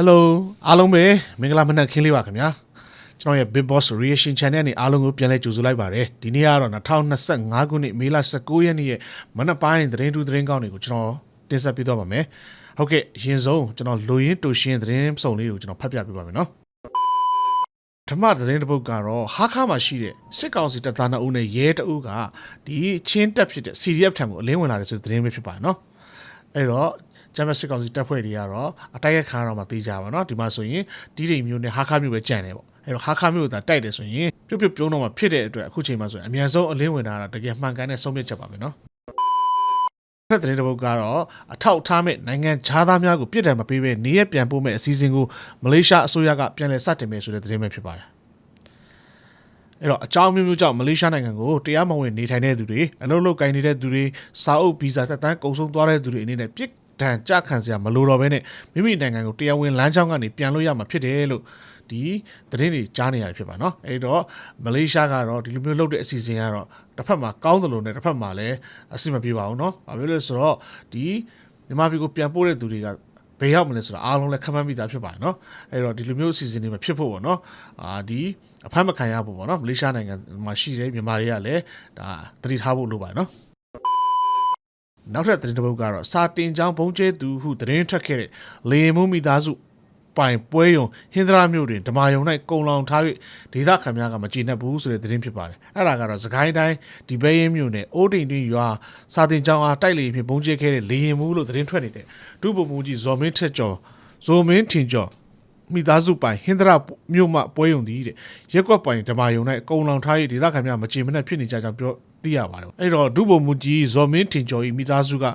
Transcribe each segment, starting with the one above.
Hello အားလုံးပဲမင်္ဂလာမနက်ခင်းလေးပါခင်ဗျာကျွန်တော်ရဲ့ Big Boss Reaction Channel နဲ့အားလုံးကိုပြန်လည်ကြိုဆိုလိုက်ပါတယ်ဒီနေ့ကတော့2025ခုနှစ်မေလ19ရက်နေ့ရဲ့မနက်ပိုင်းသတင်းတူသတင်းကောင်းတွေကိုကျွန်တော်တင်ဆက်ပေးတော့ပါမယ်ဟုတ်ကဲ့အရင်ဆုံးကျွန်တော်လူရင်းတူရှင်းသတင်းစုံလေးကိုကျွန်တော်ဖတ်ပြပေးပါမယ်နော်ဓမ္မသတင်းတစ်ပုဒ်ကတော့ဟာခါမှာရှိတဲ့စစ်ကောင်စီတပ်သားနှစ်ဦးနဲ့ရဲတအုပ်ကဒီချင်းတက်ဖြစ်တဲ့ CDF ထံကိုအလင်းဝင်လာတယ်ဆိုတဲ့သတင်းပဲဖြစ်ပါတယ်နော်အဲ့တော့ ဂျမက်စစ်ကောင်စီတပ်ဖွဲ့တွေကတော့အတိုက်ရခါတော့မှသိကြပါတော့ဒီမှာဆိုရင်တီးတိမ်မျိုးနဲ့ဟာခါမျိုးပဲကြံ့နေပေါ့အဲ့တော့ဟာခါမျိုးကတိုက်တယ်ဆိုရင်ပြုတ်ပြုတ်ပြုံးတော့မှဖြစ်တဲ့အတွက်အခုချိန်မှာဆိုရင်အမြန်ဆုံးအလင်းဝင်တာကတကယ်မှန်ကန်တဲ့ဆုံးဖြတ်ချက်ပါပဲနော်တဲ့တဲ့ဘုတ်ကတော့အထောက်ထားမဲ့နိုင်ငံခြားသားများကိုပြစ်ဒဏ်မပေးဘဲနေရပြန်ပို့မဲ့အစည်းအဝေးကိုမလေးရှားအစိုးရကပြန်လည်စတင်မယ်ဆိုတဲ့သတင်းပဲဖြစ်ပါတယ်။အဲ့တော့အကြောင်းမျိုးမျိုးကြောင့်မလေးရှားနိုင်ငံကိုတရားမဝင်နေထိုင်တဲ့သူတွေအလုပ်လုပ်ကိုင်နေတဲ့သူတွေစာအုပ်ဗီဇာသက်တမ်းကုန်ဆုံးသွားတဲ့သူတွေအနေနဲ့ပြစ် ဒဏ်ကြခံစရာမလိုတော့ဘဲနဲ့မိမိနိုင်ငံကိုတရားဝင်လမ်းကြောင်းကနေပြန်လို့ရမှာဖြစ်တယ်လို့ဒီသတင်းတွေကြားနေရဖြစ်ပါเนาะအဲ့တော့မလေးရှားကတော့ဒီလိုမျိုးလုပ်တဲ့အစီအစဉ်ကတော့တစ်ဖက်မှာကောင်းတယ်လို့နဲ့တစ်ဖက်မှာလည်းအဆင်မပြေပါဘူးเนาะဘာဖြစ်လို့လဲဆိုတော့ဒီမြန်မာပြည်ကိုပြန်ပို့တဲ့သူတွေကဘယ်ရောက်မလဲဆိုတာအားလုံးလည်းခက်မှန်းမိသားဖြစ်ပါတယ်เนาะအဲ့တော့ဒီလိုမျိုးအစီအစဉ်တွေမဖြစ်ဖို့ပေါ့เนาะအာဒီအဖမ်းမခံရဖို့ပေါ့เนาะမလေးရှားနိုင်ငံမှာရှိတဲ့မြန်မာတွေကလည်းဒါတတိထားဖို့လိုပါတယ်เนาะ နောက်ထပ်သတင်းတစ်ပုဒ်ကတော့စာတင်ချောင်းဘုံကျဲသူဟုသတင်းထွက်ခဲ့တဲ့လေရင်မှုမိသားစုပိုင်ပွဲယုံဟင်္ဒရာမြို့တွင်ဓမာယုံ၌ကုံလောင်ထား၍ဒေသခံများကမကျေနပ်ဘူးဆိုတဲ့သတင်းဖြစ်ပါတယ်အဲ့ဒါကတော့စကိုင်းတိုင်းဒီဘဲရင်မြို့နယ်အိုးတိန်တွင်ရွာစာတင်ချောင်းအားတိုက်လေဖြင့်ဘုံကျဲခဲ့တဲ့လေရင်မှုလို့သတင်းထွက်နေတဲ့ဒုဗိုလ်မှူးကြီးဇော်မင်းထက်ကျော်ဇော်မင်းထင်ကျော်မိသားစုပိုင်ဟင်္ဒရာမြို့မှပွဲယုံသည်တဲ့ရက်ကွက်ပိုင်ဓမာယုံ၌အကုံလောင်ထား၍ဒေသခံများမကြေမနက်ဖြစ်နေကြကြောင်းပြော သိရပါတယ်အဲ့တော့ဒုဗိုလ်မှူးကြီးဇော်မင်းထင်ကျော်၏မိသားစုက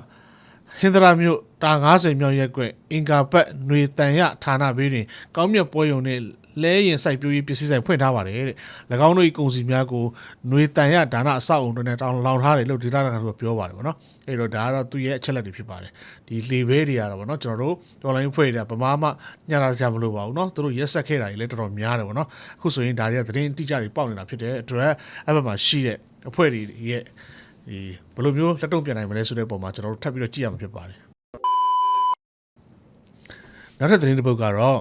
ဟင်္ဒရာမြို့တာ90မြောက်ရက်ကွက်အင်ကာဘတ်ຫນွေတန်ရဌာနဘေးတွင်ကောင်းမြတ်ပွဲယုံနှင့်လဲရင်စိုက်ပျိုးရေးပစ္စည်းဆိုင်ဖွင့်ထားပါတယ်တဲ့၎င်းတို့၏ကုန်စည်များကိုຫນွေတန်ရဒါနအဆောက်အုံတွေနဲ့တောင်းလောင်ထားတယ်လို့ဒေသခံတို့ကပြောပါတယ်ဗောနော်အဲ့တော့ဒါကတော့သူရဲ့အချက်လက်တွေဖြစ်ပါတယ်ဒီလေဘဲတွေကတော့ဗောနော်ကျွန်တော်တို့ဒေါ်လာရင်းဖွဲ့တွေကဗမာမှညှတာစရာမလိုပါဘူးเนาะသူတို့ရက်ဆက်ခဲ့တာကြီးလည်းတော်တော်များတယ်ဗောနော်အခုဆိုရင်ဒါတွေကသတင်းအတိအကျတွေပေါက်နေတာဖြစ်တဲ့အတွက်အဲ့ဘက်မှာရှိတဲ့ အဖွဲ့တွေရဲ့ဒီဘယ်လိုမျိုးလက်တုံ့ပြန်နိုင်မလဲဆိုတဲ့ပုံမှာကျွန်တော်တို့ထပ်ပြီးတော့ကြည့်ရမှာဖြစ်ပါတယ်နောက်ထပ်သတင်းတစ်ပုဒ်ကတော့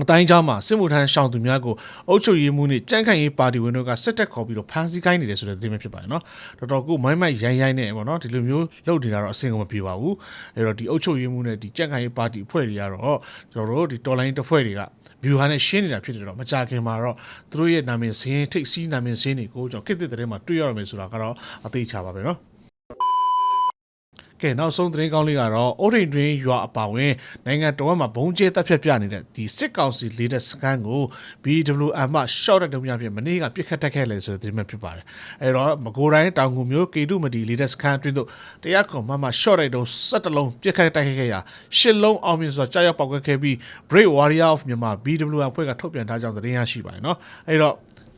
အတိုင်းเจ้าမှာစစ်မှုထမ်းရှောင်သူများကိုအုပ်ချုပ်ရေးမှုနဲ့ကြမ်းခိုင်ရေးပါတီဝင်တို့ကစစ်တပ်ခေါ်ပြီးတော့ဖမ်းဆီးခိုင်းနေတယ်ဆိုတဲ့သတင်းပဲဖြစ်ပါတယ်เนาะတော်တော်ကိုမိုင်းမိုက်ရိုင်းရိုင်းနဲ့ပေါ့เนาะဒီလိုမျိုးလုပ်နေတာတော့အဆင်ကမပြေပါဘူးအဲ့တော့ဒီအုပ်ချုပ်ရေးမှုနဲ့ဒီကြမ်းခိုင်ရေးပါတီအဖွဲ့တွေကတော့ကျွန်တော်တို့ဒီတော်လိုင်းတစ်ဖွဲ့တွေက ဘီယူဟာနဲ့ရှင်းနေတာဖြစ်တယ်တော့မကြခင်မှာတော့သူတို့ရဲ့နာမည်စင်းထိတ်စီးနာမည်စင်းတွေကိုကျွန်တော်ကိစ်တဲ့တဲ့မှာတွေ့ရမယ်ဆိုတာကတော့အသေးချပါပဲเนาะ ကဲနောက်ဆုံးသတင်းကောင်းလေးကတော့အိုရိန်တွင်ရွာအပါဝင်နိုင်ငံတော်မှာဘုံကျဲတက်ဖြတ်ပြနေတဲ့ဒီစစ်ကောင်စီလေးတဲ့စကန်ကို BWM မှ short တဲ့တုံးများဖြင့်မနေ့ကပြစ်ခတ်တက်ခဲ့လေဆိုတဲ့သတင်းပဲဖြစ်ပါတယ်အဲတော့မကိုတိုင်းတောင်ကူမျိုးကေတုမတီလေးတဲ့စကန်အတွင်းသို့တရားကွန်မှမှ short တဲ့တုံး17လုံးပြစ်ခတ်တက်ခဲ့ခဲ့ရာ10လုံးအောင်မြင်စွာကြာရောက်ပေါက်ကွဲခဲ့ပြီး Brave Warrior of Myanmar BWM အဖွဲ့ကထုတ်ပြန်ထားကြောင်းသတင်းရရှိပါတယ်เนาะအဲတော့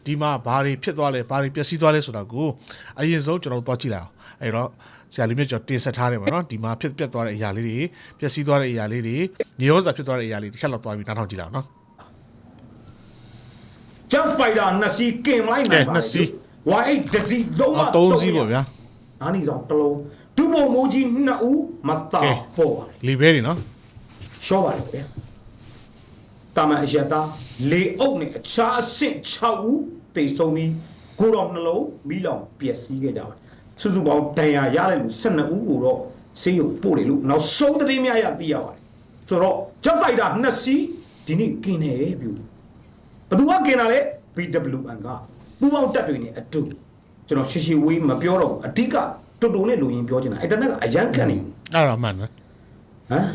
ဒီမှာဘာတွေဖြစ်သွားလဲဘာတွေပျက်စီးသွားလဲဆိုတာကိုအရင်ဆုံးကျွန်တော်တို့သွားကြည့်လိုက်အောင်အဲတော့ ဆရာလေးမြတ်ကျော်တင်ဆက်ထားတယ်ပေါ့နော်ဒီမှာဖြစ်ပျက်သွားတဲ့အရာလေးတွေပျက်စီးသွားတဲ့အရာလေးတွေညောစာဖြစ်သွားတဲ့အရာလေးတစ်ချက်လောက်သွားပြီးနားထောင်ကြည့်လိုက်အောင်နော်ဂျက်ဖိုက်တာနှစ်စီးကင်လိုက်နိုင်ပါကဲနှစ်စီးဝိုင်းအိတ်တစ်စီးလုံးဝအော်သုံးစီးပေါ့ဗျာအာနီဆောင်တစ်လုံးဒုဘုံမိုးကြီးနှစ်ဦးမသာကဲပေါ်ပါတယ်လီဘဲတွေနော်ရှော့ပါတယ်ဗျာတာမန်အရတာလေအုပ်နဲ့အခြားအဆင့်6ဦးတိတ်ဆုံးပြီးကိုတော်နှလုံးမိလောင်ပျက်စီးခဲ့ကြပါတယ် စုစုပေါင်းတန်ရာရတဲ့လူ12ဦးကိုတော့ဆေးရုံပို့တယ်လို့နောက်ဆုံးသတင်းများရသိရပါတယ်ဆိုတော့ဂျက်ဖိုက်တာနှစ်စီးဒီနေ့ကင်းတယ်ပြူ ဘသူကกินတာလဲ BWN ကပူပေါင်းတက်တွေနဲ့အတူကျွန်တော်ရှီရှီဝေးမပြောတော့ဘူးအဓိကတူတူနဲ့လူရင်ပြောချင်တာအဲ့တနက်ကအရန်ခံနေဘူး အဲ့တော့မှန်နော် ဟမ်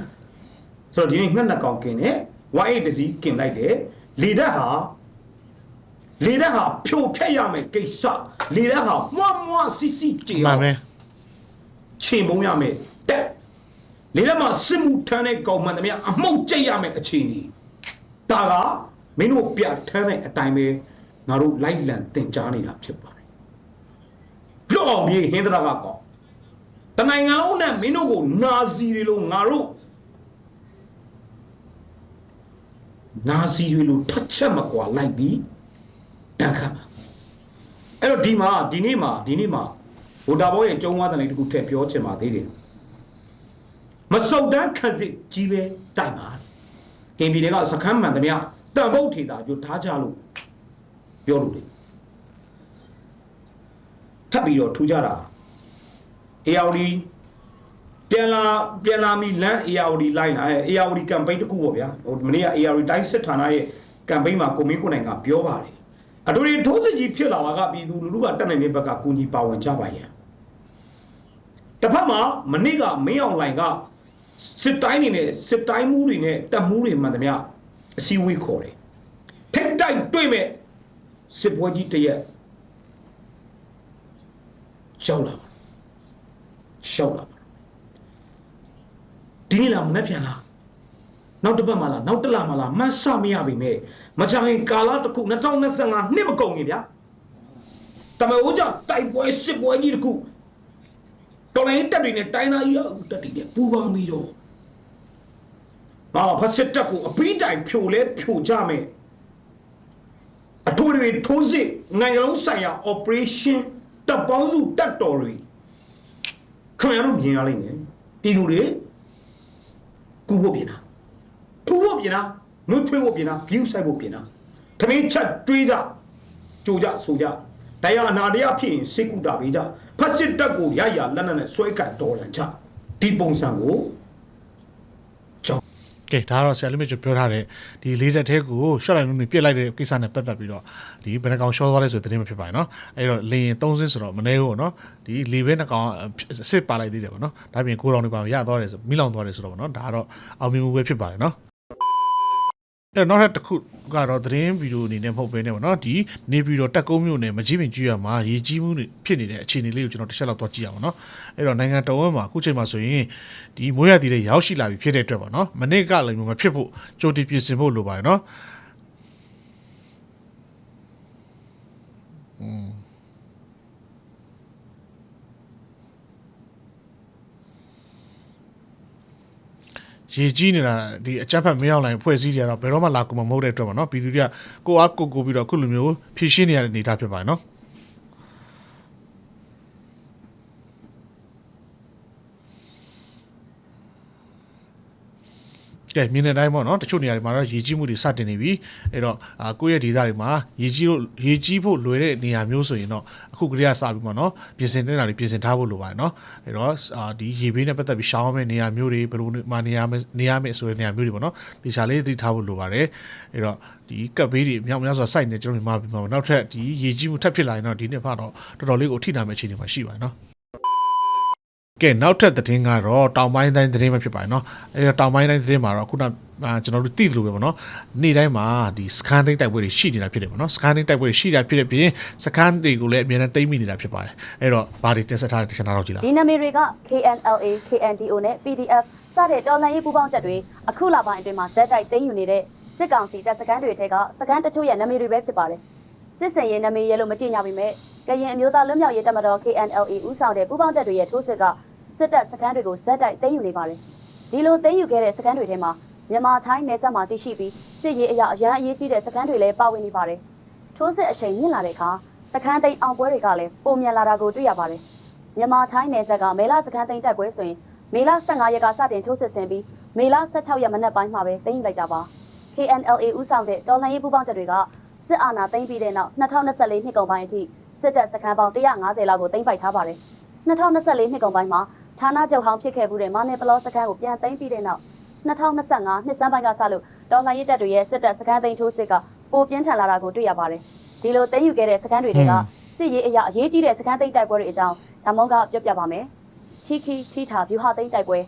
ဆိုတော့ဒီနေ့ငှက်နှစ်ကောင်กินတယ် Y8 တစီกินလိုက်တယ်လေဓာတ်ဟာ လေဓာတ်ဟာဖြိုဖျက်ရမယ်ကိစ္စလေဓာတ်ဟာမွားမွားစီစီကြေမှအောင်န်ပဲချိန်ပုံးရမယ်တက်လေဓာတ်မှာစစ်မှုထမ်းတဲ့ကောင်မှန်သမျှအမှုတ်ကျိတ်ရမယ်အခြေအနေဒါကမင်းတို့ပြထမ်းတဲ့အတိုင်းပဲငါတို့လိုက်လံတင် जा နေတာဖြစ်ပါတယ်လွတ်အောင်ပြေဟင်းသရကကောင်တနိုင်ငံလုံးနဲ့မင်းတို့ကိုနာဇီတွေလို့ငါတို့နာဇီတွေလို့ထက်ချက်မကွာလိုက်ပြီး တန်ခတ်ပါအဲ့တော့ဒီမှာဒီနေ့မှာဒီနေ့မှာဗိုလ်တာဘောရဲ့ကျုံးဝါတန်လေးတစ်ခုထည့်ပြောချင်ပါသေးတယ်မစုံတန်းခက်စစ်ကြီးပဲတိုက်ပါကင်ပြည်နယ်ကစခန်းမှန်သမျှတန်ဖို့ထေတာပြောထားကြလို့ပြောလို့လေထပ်ပြီးတော့ထူကြတာ ARD ပြန်လာပြန်လာမီလမ်း ARD line အဲ ARD campaign တခုပေါ့ဗျာဟိုမနေ့က ARD တိုင်းစစ်ဌာနရဲ့ campaign မှာကိုမင်းကိုနိုင်ကပြောပါတယ် အတူတူထိုးစစ်ကြီးဖြစ်လာတာကပြည်သူလူထုကတက်နိုင်တဲ့ဘက်ကကူညီပါဝင်ကြပါရဲ့တစ်ဖက်မှာမနေ့ကမင်းအောင်လိုင်ကစစ်တိုင်းနေနဲ့စစ်တိုင်းမှုတွေနဲ့တပ်မှုတွေမှန်သမျှအစည်းအဝေးခေါ်တယ်ထိတ်တိုက်တွေ့မဲ့စစ်ပွဲကြီးတစ်ရက်ရှောက်လာပါရှောက်လာပါဒီနေ့လားမနေ့ပြန်လား နောက်တစ်ပတ်မှလားနောက်တစ်လမှလားမှတ်ဆမရပြီမဲ့မကြခင်ကာလတစ်ခု2025နှစ်မကုန်ခင်ဗျာတမအိုးကြတိုက်ပွဲစစ်ပွဲကြီးတစ်ခုတော်လိုင်းတက်တွေနဲ့တိုင်းသားကြီးအုပ်တက်တွေနဲ့ပူးပေါင်းပြီးတော့ဘာဖက်စစ်တက်ကိုအပီးတိုင်ဖြိုလဲဖြိုကြမယ်အထူးတွေထိုးစစ်နိုင်ငံလုံးဆိုင်ရာ operation တပ်ပေါင်းစုတပ်တော်တွေခင်ဗျားတို့မြင်ရလိမ့်မယ်ပြည်သူတွေကူဖို့ပြင်တာ ထူဖို့ပြင်တာနှုတ်ထွေးဖို့ပြင်တာ view ဆိုင်ဖို့ပြင်တာထမင်းချက်တွေးကြကြိုကြဆိုကြတရားအနာတရားဖြစ်ရင်စိတ်ကူတာပေးကြဖတ်စစ်တပ်ကိုရရလက်နက်နဲ့ဆွဲကန်တော်လန်ကြဒီပုံစံကိုကြောင်း ကဲဒါကတော့ဆရာလေးမြတ်ပြောထားတဲ့ဒီလေးသက်သေးကိုရှော့လိုက်လို့ပြစ်လိုက်တဲ့ကိစ္စနဲ့ပတ်သက်ပြီးတော့ဒီဘယ်နှကောင်ရှော့သွားလဲဆိုတဲ့သတင်းမဖြစ်ပါဘူးเนาะအဲ့တော့လေရင်3စင်းဆိုတော့မနေဘူးเนาะဒီလေဘဲနှကောင်အစ်စ်ပါလိုက်သေးတယ်ပေါ့เนาะဒါပြင်ကိုရောင်တွေပါရသွားတယ်ဆိုမိလောင်သွားတယ်ဆိုတော့ပေါ့เนาะဒါကတော့အောင်မြင်မှုပဲဖြစ်ပါတယ်เนาะ အဲ့တော့နောက်ထပ်တစ်ခုကတော့သတင်းဗီဒီယိုအနေနဲ့မဟုတ်ဘဲနဲ့ပေါ့နော်ဒီနေပြီးတော့တက်ကုန်းမျိုးနဲ့မကြီးပင်ကြည့်ရမှာရေကြီးမှုတွေဖြစ်နေတဲ့အခြေအနေလေးကိုကျွန်တော်တစ်ချက်လောက်သွားကြည့်ရအောင်နော်အဲ့တော့နိုင်ငံတော်ဝန်မှာအခုချိန်မှာဆိုရင်ဒီမိုးရတီတွေရောက်ရှိလာပြီဖြစ်တဲ့အတွက်ပေါ့နော်မနေ့ကလည်းမဖြစ်ဖို့ကြိုတင်ပြင်ဆင်ဖို့လိုပါတယ်နော် ရေကြီးနေတာဒီအကြက်ဖက်မရောက်နိုင်ဖွဲ့စည်းကြတော့ဘယ်တော့မှလာကူမမဟုတ်တဲ့အတွက်ပါနော်ပြည်သူတွေကကိုအားကိုကိုပြီးတော့အခုလိုမျိုးဖြည့်ရှင်းနေရတဲ့အနေအထားဖြစ်ပါတယ်နော် ကဲမြင်းတဲ့တိုင်းပေါ့နော်တချို့နေရာတွေမှာတော့ရေကြီးမှုတွေစတင်နေပြီအဲ့တော့အာကိုယ့်ရဲ့ဒေသတွေမှာရေကြီးလို့ရေကြီးဖို့လွယ်တဲ့နေရာမျိုးဆိုရင်တော့အခုကလေးကစပြီးပေါ့နော်ပြင်ဆင်တဲ့နေရာတွေပြင်ဆင်ထားဖို့လိုပါတယ်နော်အဲ့တော့အာဒီရေဘေးနဲ့ပတ်သက်ပြီးရှောင်းရမယ့်နေရာမျိုးတွေဘယ်လိုမှနေရာမယ့်နေရာမယ့်ဆိုတဲ့နေရာမျိုးတွေပေါ့နော်ဒီချာလေးသိထားဖို့လိုပါတယ်အဲ့တော့ဒီကပ်ဘေးတွေမြောက်များစွာစိုက်နေကျွန်တော်မြန်မာပြည်မှာပေါ့နောက်ထပ်ဒီရေကြီးမှုထပ်ဖြစ်လာရင်တော့ဒီနှစ်ဖက်တော့တော်တော်လေးကိုထိနာမယ့်အခြေအနေမှာရှိပါတယ်နော် ကဲနောက်ထပ်သတင်းကတော့တောင်ပိုင်းတိုင်းသတင်းပဲဖြစ်ပါတယ်เนาะအဲတော့တောင်ပိုင်းတိုင်းသတင်းမှာတော့ခုနအာကျွန်တော်တို့သိတယ်လို့ပဲပေါ့เนาะနေ့တိုင်းမှာဒီစကန်တင်းတိုက်ပွဲတွေရှိနေတာဖြစ်တယ်ပေါ့เนาะစကန်တင်းတိုက်ပွဲတွေရှိတာဖြစ်တဲ့ပြင်စကန်တွေကိုလည်းအများနဲ့တိမ့်မိနေတာဖြစ်ပါတယ်အဲ့တော့ဘာတွေတင်ဆက်ထားတဲ့တင်ဆက်ထားတော့ကြည့်လား ဒီနာမည်တွေက KNLA, KNDO နဲ့ PDF စတဲ့တော်လှန်ရေးပူးပေါင်းတပ်တွေအခုလပိုင်းအတွင်းမှာဇက်တိုက်သိမ်းယူနေတဲ့စစ်ကောင်စီတပ်စခန်းတွေထဲကစခန်းတချို့ရဲ့နာမည်တွေပဲဖြစ်ပါတယ်။စစ်စင်ရေးနာမည်ရဲလို့မကြည့်ညာပေမဲ့ကရင်အမျိုးသားလွတ်မြောက်ရေးတပ်မတော် KNLA ဦးဆောင်တဲ့ပူးပေါင်းတပ်တွေရဲ့ထိုးစစ်က စစ်တပ်စခန်းတွေကိုဇက်တိုက်သိမ်းယူနေပါတယ်။ဒီလိုသိမ်းယူခဲ့တဲ့စခန်းတွေထဲမှာမြန်မာထိုင်းနယ်စပ်မှာတရှိပြီးစစ်ရေးအရာအရန်အရေးကြီးတဲ့စခန်းတွေလည်းပါဝင်နေပါတယ်။ထိုးစစ်အချိန်မြင့်လာတဲ့အခါစခန်းသိမ်းအောင်ပွဲတွေကလည်းပုံမြန်လာတာကိုတွေ့ရပါတယ်။မြန်မာထိုင်းနယ်စပ်ကမေလစခန်းသိမ်းတိုက်ပွဲဆိုရင်မေလ15ရက်ကစတင်ထိုးစစ်ဆင်ပြီးမေလ16ရက်မနက်ပိုင်းမှာပဲသိမ်းယူလိုက်တာပါ KNLA ဦးဆောင်တဲ့တော်လှန်ရေးပူးပေါင်းတပ်တွေကစစ်အာဏာသိမ်းပြီးတဲ့နောက်2024နှစ်ကုန်ပိုင်းအထိစစ်တပ်စခန်းပေါင်း150လောက်ကိုသိမ်းပိုက်ထားပါတယ်2024နှစ်ကုန်ပိုင်းမှာ ဌာနချုပ်ဟောင်းဖြစ်ခဲ့မှုတဲ့မာနယ်ပလောစခန်းကိုပြန်သိမ်းပြီးတဲ့နောက်2025နှစ်စမ်းပိုင်းကစလို့တော်လှန်ရေးတပ်တွေရဲ့စစ်တပ်စခန်းသိမ်းထိုးစစ်ကပိုပြင်းထန်လာတာကိုတွေ့ရပါတယ်ဒီလိုသိမ်းယူခဲ့တဲ့စခန်းတွေတွေကစစ်ရေးအရာအရေးကြီးတဲ့စခန်းသိမ်းတိုက်ပွဲတွေအကြောင်းဇာမုံကပြောပြပါမယ်။ထီခီထီထာဗျူဟာသိမ်းတိုက်ပွဲ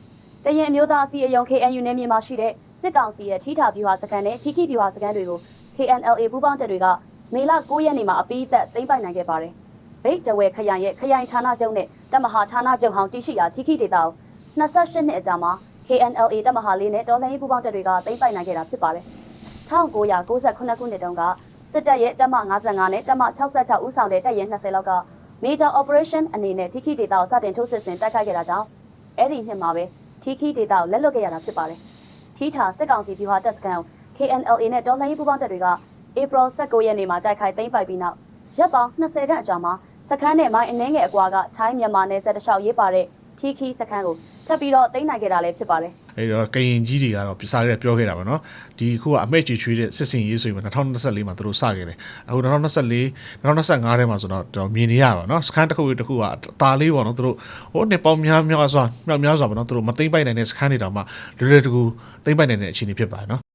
တရင်အမျိုးသားအစည်းအရုံး KNU နယ်မြေမှာရှိတဲ့စစ်ကောင်စီရဲ့ထီထာဗျူဟာစခန်းနဲ့ထီခီဗျူဟာစခန်းတွေကို KNLA ပူးပေါင်းတပ်တွေကမေလ9ရက်နေ့မှာအပိသက်သိမ်းပိုက်နိုင်ခဲ့ပါတယ်။ ဗိတ်တဝဲခရိုင်ရဲ့ခရိုင်ဌာနချုပ်နဲ့တမဟာဌာနချုပ်ဟောင်းတရှိရာထီခီဒေသကို28နှစ်အကြာမှာ KNLA တမဟာလေးနဲ့တော်လှန်ရေးပူးပေါင်းတပ်တွေကသိမ်းပိုက်နိုင်ခဲ့တာဖြစ်ပါတယ်။1998ခုနှစ်တုန်းကစစ်တပ်ရဲ့တပ်မ55နဲ့တပ်မ66ဦးဆောင်တဲ့တပ်ရဲ20လောက်က Major Operation အနေနဲ့ Tiki Data ကိုစတင်ထိုးစစ်ဆင်တိုက်ခိုက်ခဲ့တာကြောင့်အဲ့ဒီနှစ်မှာပဲ Tiki Data ကိုလက်လွတ်ခဲ့ရတာဖြစ်ပါတယ်။ Tita စစ်ကောင်စီဗျူဟာတပ်စခန်းကို KNLA နဲ့တော်လှန်ရေးပူးပေါင်းတပ်တွေက April 19ရက်နေ့မှာတိုက်ခိုက်သိမ်းပိုက်ပြီးနောက်ရက်ပေါင်း20ခန့်အကြာမှာ စခန်းနဲ့မိုင်းအနှဲငယ်အကွာကထိုင်းမြန်မာနယ်စပ်တစ်လျှောက်ရေးပါတဲ့ Tiki စခန်းကိုထပ်ပြီးတော့သိမ်းနိုင်ခဲ့တာလည်းဖြစ်ပါတယ်။အဲ့တော့ကရင်ကြီးတွေကတော့စာရဲပြောခဲ့တာပါနော်ဒီခုကအမဲကြီးချွေးတဲ့စစ်စင်ရေးဆိုရင်2024မှာသူတို့စခဲ့တယ်အခု2024 2025ထဲမှာဆိုတော့ကျွန်တော်မြင်နေရပါနော်စကန်တစ်ခုတစ်ခုကအตาလေးပေါ့နော်သူတို့ဟိုနှစ်ပေါင်းများများစွာမြောက်များစွာပေါ့နော်သူတို့မသိမ့်ပိုက်နိုင်တဲ့စကန်တွေတောင်မှလွယ်လွယ်တကူသိမ့်ပိုက်နိုင်တဲ့အခြေအနေဖြစ်ပါတယ်နော်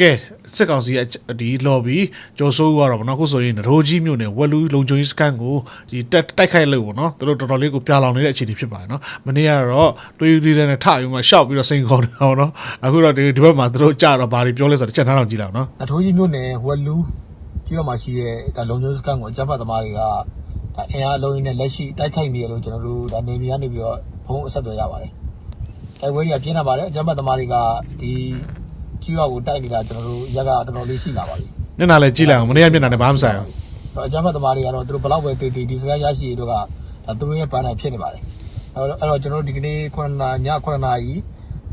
ကဲစစ်ကောင်စီရဲ့ဒီ lobby ကျော်စိုးဦးကတော့ဗောနော်ခုဆိုရင်နရိုးကြီးမြို့နယ်ဝက်လူလုံချုံကြီးစကန်ကိုဒီတက်တိုက်ခိုက်လို့ဗောနော်သူတို့တော်တော်လေးကိုပြာလောင်နေတဲ့အခြေအနေဖြစ်ပါတယ်နော်မနေ့ကတော့တွေးတွေးတဲ့ထယူမှာရှောက်ပြီးတော့စိန်ခေါ်နေတာဗောနော်အခုတော့ဒီဒီဘက်မှာသူတို့ကြတော့ဘာတွေပြောလဲဆိုတော့ချက်ထားအောင်ကြည့်လောက်နော်အထိုးကြီးမြို့နယ်ဝက်လူကြီးတော်မှာရှိတဲ့ဒါလုံခြုံစကန်ကိုအကြမ်းဖက်သမားတွေကဒါအင်အားအလုံးကြီးနဲ့လက်ရှိတိုက်ခိုက်နေရလို့ကျွန်တော်တို့ဒါနေပြည်ကနေပြီးတော့ဖုံးအဆက်အသွယ်ရပါတယ်။တိုက်ပွဲတွေကပြင်းထန်ပါတယ်အကြမ်းဖက်သမားတွေကဒီ ကြီးရွာကိုတိုက်နေတာကျွန်တော်တို့ရက်ကတော့တော်တော်လေးရှိလာပါပြီညနာလဲကြည့်လိုက်အောင်မနေ့ကမျက်နှာနဲ့ဘာမှမဆိုင်ဘူး။အဲ့တော့အကြမ်းဖက်သမားတွေကတော့သူတို့ဘလောက်ပဲတည်တည်ဒီစကားရရှိရတော့ကဒါသူတို့ရဲ့ပန်းနိုင်ဖြစ်နေပါတယ်။အဲ့တော့အဲ့တော့ကျွန်တော်တို့ဒီကနေ့9နာည9နာရီ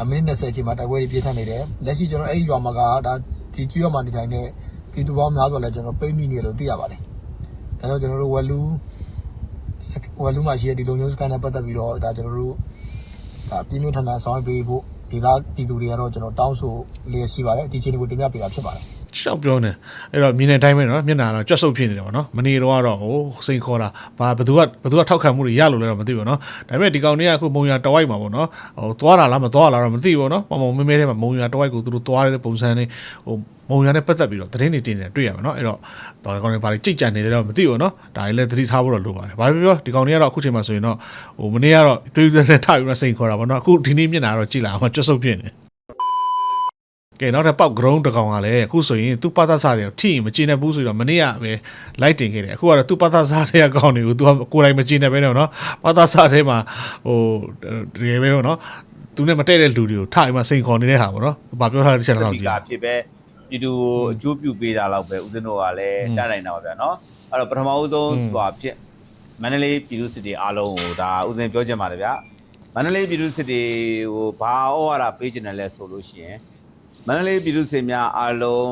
အမိနစ်20အချိန်မှာတိုက်ပွဲတွေပြင်းထန်နေတယ်။လက်ရှိကျွန်တော်အဲ့ဒီရွာမှာကဒါဒီကြီးရွာမှာနေထိုင်တဲ့ပြည်သူပေါင်းများစွာလည်းကျွန်တော်ပိတ်မိနေတယ်လို့သိရပါတယ်။ဒါကြောင့်ကျွန်တော်တို့ဝက်လူဝက်လူမှာရှိတဲ့ဒီလုံမျိုးစကန်နဲ့ပတ်သက်ပြီးတော့ဒါကျွန်တော်တို့ဒါပြင်းပြထန်ထန်ဆောင်ရွက်ပေးဖို့ ဒီသားပြည်သူတွေကတော့ကျွန်တော်တောင်းဆိုလျက်ရှိပါတယ်ဒီချိန်ကိုတင်ပြပေးတာဖြစ်ပါတယ် ရှောက်ပြောနေအဲ့တော့မြင်တဲ့အတိုင်းပဲနော်မျက်နှာကတော့ကြွတ်ဆုပ်ဖြစ်နေတယ်ဗောနော်မနေ့တော့ကတော့ဟိုစိန်ခေါ်တာဘာဘသူကဘသူကထောက်ခံမှုတွေရလို့လည်းတော့မသိဘူးနော်ဒါပေမဲ့ဒီကောင်တွေကအခုမုံရတဝိုက်မှာဗောနော်ဟိုသွားတာလားမသွားလားတော့မသိဘူးဗောနော်မမုံမဲမဲထဲမှာမုံရတဝိုက်ကိုသူတို့သွားတဲ့ပုံစံနဲ့ဟိုမုံရနဲ့ပတ်သက်ပြီးတော့သတင်းတွေတင်နေတွေ့ရမှာနော်အဲ့တော့ဘာကောင်တွေဘာတွေကြိတ်ကြံနေတယ်တော့မသိဘူးနော်ဒါလည်းသတိထားဖို့တော့လိုပါတယ်ဘာပြောပြောဒီကောင်တွေကတော့အခုချိန်မှာဆိုရင်တော့ဟိုမနေ့ကတော့တွေးတွေးနဲ့ထားပြီးတော့စိန်ခေါ်တာဗောနော်အခုဒီနေ့မျက်နှာကတော့ကြည့်လာအောင်ကြွတ်ဆုပ်ဖြစ်နေ ။ကဲနောက်ထပ်ပေါက် ground တကောင်ကလည်းအခုဆိုရင်သူ့ပတ်သက်စာတွေကိုထိရင်မကျင်းတဲ့ဘူးဆိုတော့မနေ့ကပဲ light တင်ခဲ့တယ်။အခုကတော့သူ့ပတ်သက်စာတွေကကောင်းနေဘူး။ तू ကကိုယ်တိုင်မကျင်းတဲ့ပဲနော်။ပတ်သက်စာထဲမှာဟိုတကယ်ပဲပေါ့နော်။သူနဲ့မတည့်တဲ့လူတွေကိုထားအိမ်မှာစိန်ခေါ်နေတဲ့ဟာပေါ့နော်။ဘာပြောထားတဲ့ချက်တော့ဒီကဖြစ်ပဲပြည်သူအကျိုးပြုပေးတာလောက်ပဲဦးဇင်းတို့ကလည်းတတ်နိုင်တာပါဗျာနော်။အဲ့တော့ပထမဦးဆုံးဆိုတာဖြစ်မန္တလေးပြည်သူစစ်တီအားလုံးကိုဒါဦးဇင်းပြောချင်ပါတယ်ဗျာ။မန္တလေးပြည်သူစစ်တီဟိုဘာဩဝါဒပေးချင်တယ်လဲဆိုလို့ရှိရင် မန္တလေးပြည်သူစင်များအားလုံး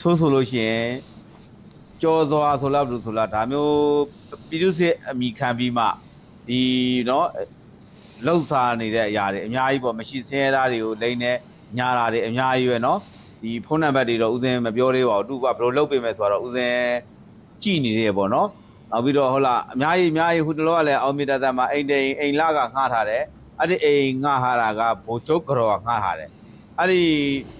ဆိုးဆိုလို့ရှိရင်ကြော်စွာဆိုလားဘယ်လိုဆိုလားဒါမျိုးပြည်သူစစ်အမိခံပြီးမှဒီနော်လှုပ်ရှားနေတဲ့အရာတွေအများကြီးပေါ့မရှိစင်းရတာတွေကိုလိမ့်နေညာတာတွေအများကြီးပဲနော်ဒီဖုန်းနံပါတ်တွေတော့ဥစဉ်မပြောသေးပါဘူးသူကဘယ်လိုလုပ်ပေးမယ်ဆိုတော့ဥစဉ်ကြည်နေတယ်ပေါ့နော်နောက်ပြီးတော့ဟုတ်လားအများကြီးအများကြီးဟိုတလောကလည်းအောင်မီတာသားမှာအိမ်တိန်အိမ်လာကငှားထားတယ်အဲ့ဒီအိမ်ငှားထားတာကဘိုလ်ချုပ်ကတော်ကငှားထားတယ် အဲ့ဒီ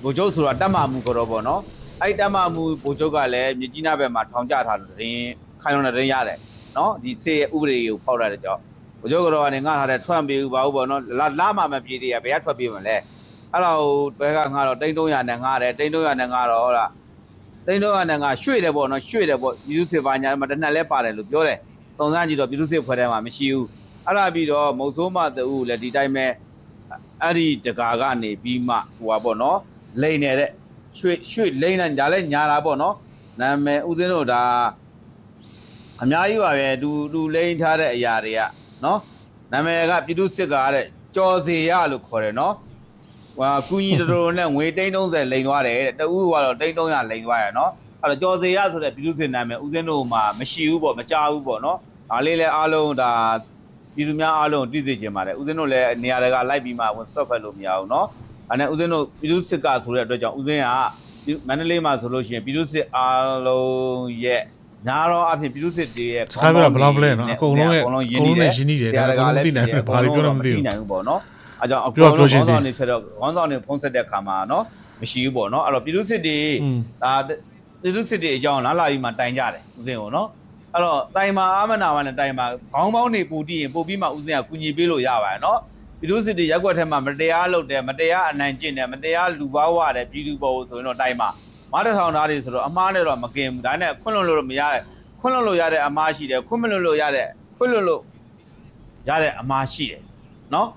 ဗိုလ်ချုပ်ဆိုတာတက်မှမူကတော့ဗောနော်အဲ့တက်မှမူဗိုလ်ချုပ်ကလည်းမြကြီးနာဘက်မှာထောင်ကျထားလို့တင်ခိုင်လုံးတဲ့တင်ရတယ်နော်ဒီစေဥပဒေကိုဖောက်ရတဲ့ကြောင့်ဗိုလ်ချုပ်ကတော့ကနေငှထားတဲ့ထွက်ပြေးဘူးပါဘူးဗောနော်လာလာမှမပြေးသေးရဘယ်ကထွက်ပြေးမလဲအဲ့တော့ဘက်ကငှတော့တိန်300နဲ့ငှတယ်တိန်300နဲ့ငှတော့ဟောလားတိန်300နဲ့ငှရွှေ့တယ်ဗောနော်ရွှေ့တယ်ဗောပြည်သူစစ်ပါညာမှာတနက်လဲပါတယ်လို့ပြောတယ်သုံးစမ်းကြည့်တော့ပြည်သူစစ်ဖွဲ့ထဲမှာမရှိဘူးအဲ့ဒါပြီးတော့မုတ်ဆိုးမတူလည်းဒီတိုင်းပဲ အဲ့ဒီတကာကနေပြီးမှဟိုပါပေါ့နော်လိန်နေတဲ့ရွှေ့ရွှေ့လိန်နေဒါလဲညာလာပေါ့နော်နာမည်ဦးစင်းတို့ဒါအများကြီးပါပဲဒူဒူလိန်ထားတဲ့အရာတွေကနော်နာမည်ကပြည်သူစစ်ကားတဲ့ကြော်စီရလို့ခေါ်တယ်နော်ဟိုကူညီတော်တော်နဲ့ငွေတိန်း30လိန်သွားတယ်တဲ့တဦးကတော့တိန်း300လိန်သွားရနော်အဲ့တော့ကြော်စီရဆိုတဲ့ပြည်သူစစ်နာမည်ဦးစင်းတို့မှာမရှိဘူးပေါ့မကြားဘူးပေါ့နော်ဒါလေးလည်းအားလုံးဒါ ပြည်သူများအားလုံးသိစေချင်ပါတယ်ဦးစင်းတို့လည်းနေရာတွေကလိုက်ပြီးမှဝင်ဆော့ဖက်လို့မရဘူးနော်အဲ့နဲ့ဦးစင်းတို့ပြည်သူစစ်ကဆိုတဲ့အတွက်ကြောင့်ဦးစင်းကမန္တလေးမှာဆိုလို့ရှိရင်ပြည်သူစစ်အားလုံးရဲ့ညာတော့အဖြစ်ပြည်သူစစ်တွေရဲ့စကားပြောတာဘလောက်ပလဲနော်အကုန်လုံးရဲ့အကုန်လုံးနဲ့ရင်းနှီးတယ်ဆရာတကာလည်းသိနိုင်တယ်ဘာတွေပြောတော့မသိဘူးနိုင်ဘူးပေါ့နော်အဲကြောင့်အပြောကောင်ပြောလုံးချင်ခေါင်းတယ်ဆောင်တွေဖြစ်တော့ခေါင်းဆောင်တွေဖုံးဆက်တဲ့ခါမှာနော်မရှိဘူးပေါ့နော်အဲ့တော့ပြည်သူစစ်တွေอืมဒါပြည်သူစစ်တွေအကြောင်းလာလာပြီးမှတိုင်ကြတယ်ဦးစင်းကိုနော် အဲ့တော့တိုင်မှာအာမနာဝါနဲ့တိုင်မှာခေါင်းပေါင်းနေပူတည်ရင်ပို့ပြီးမှဦးစင်းကကူညီပေးလို့ရပါတယ်နော်ပြည်သူစစ်တွေရက်ွက်ထဲမှာမတရားလုပ်တယ်မတရားအနိုင်ကျင့်တယ်မတရားလူပါဝတယ်ပြည်သူပေါ်ဆိုရင်တော့တိုင်မှာမတထောင်သားတွေဆိုတော့အမားနဲ့တော့မကင်ဘူးဒါနဲ့ခွန့်လွတ်လို့မရတဲ့ခွန့်လွတ်လို့ရတဲ့အမားရှိတယ်ခွန့်မလွတ်လို့ရတဲ့ခွန့်လွတ်လို့ရတဲ့အမားရှိတယ်နော်